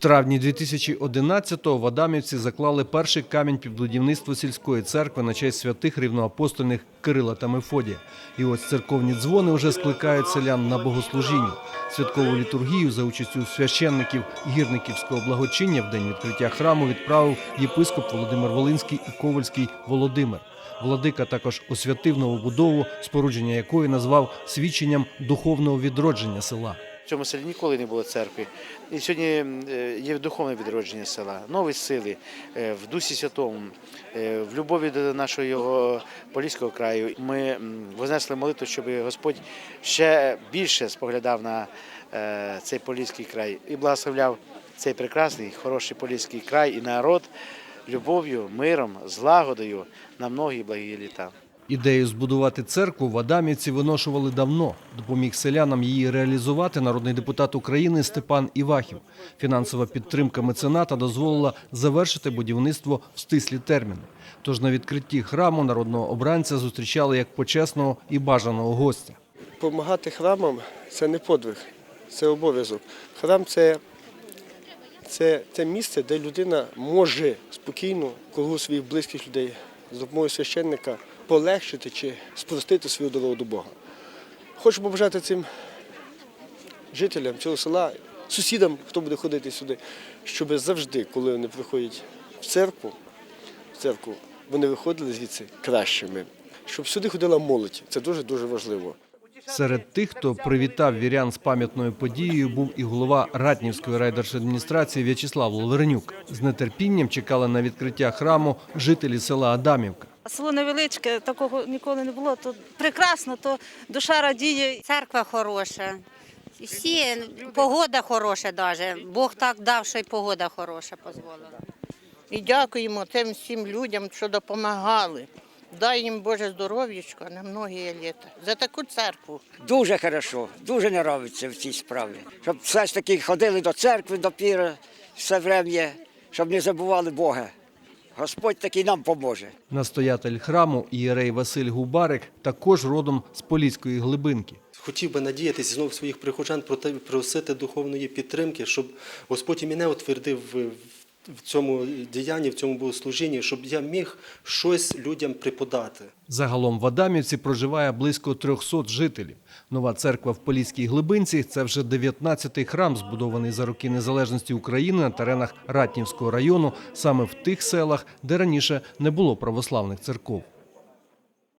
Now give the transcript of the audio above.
травні 2011-го в Адамівці заклали перший камінь під будівництво сільської церкви на честь святих рівноапостольних Кирила та Мефодія. І ось церковні дзвони вже скликають селян на богослужіння. Святкову літургію за участю священників гірниківського благочиння в день відкриття храму відправив єпископ Володимир Волинський і Ковальський Володимир. Владика також освятив новобудову, спорудження якої назвав свідченням духовного відродження села. Цьому селі ніколи не було церкви. І сьогодні е, є духовне відродження села, нові сили е, в Дусі Святому, е, в любові до нашого Поліського краю. Ми вознесли молитву, щоб Господь ще більше споглядав на цей Поліський край і благословляв цей прекрасний, хороший Поліський край і народ любов'ю, миром, злагодою на многі благі літа. Ідею збудувати церкву в Адамівці виношували давно. Допоміг селянам її реалізувати народний депутат України Степан Івахів. Фінансова підтримка мецената дозволила завершити будівництво в стислі терміни. Тож на відкритті храму народного обранця зустрічали як почесного і бажаного гостя. Помагати храмам це не подвиг, це обов'язок. Храм це, це, це місце, де людина може спокійно кругу своїх близьких людей з допомогою священника полегшити чи спростити свою дорогу до Бога. Хочу побажати цим жителям цього села, сусідам, хто буде ходити сюди, щоб завжди, коли вони приходять в церкву, в церкву, вони виходили звідси кращими. Щоб сюди ходила молодь. Це дуже-дуже важливо. Серед тих, хто привітав вірян з пам'ятною подією, був і голова Ратнівської райдержадміністрації В'ячеслав Лавренюк. З нетерпінням чекали на відкриття храму жителі села Адамівка. Село невеличке, такого ніколи не було. То прекрасно, то душа радіє. Церква хороша. Всі, погода хороша навіть. Бог так дав, що й погода хороша дозволила. І дякуємо тим всім людям, що допомагали. Дай їм Боже здоров'ячко на многі літа. За таку церкву. Дуже хорошо, дуже не нравиться в цій справі. Щоб все ж таки ходили до церкви, до піра все врем'я, щоб не забували Бога. Господь таки нам поможе. Настоятель храму ієрей Василь Губарик також родом з Поліської глибинки. Хотів би надіятися знову своїх прихожан про те, просити духовної підтримки, щоб Господь і мене утвердив в- в цьому діянні, в цьому богослужінні, щоб я міг щось людям преподати. Загалом в Адамівці проживає близько 300 жителів. Нова церква в Поліській глибинці це вже 19-й храм, збудований за роки незалежності України на теренах Ратнівського району, саме в тих селах, де раніше не було православних церков.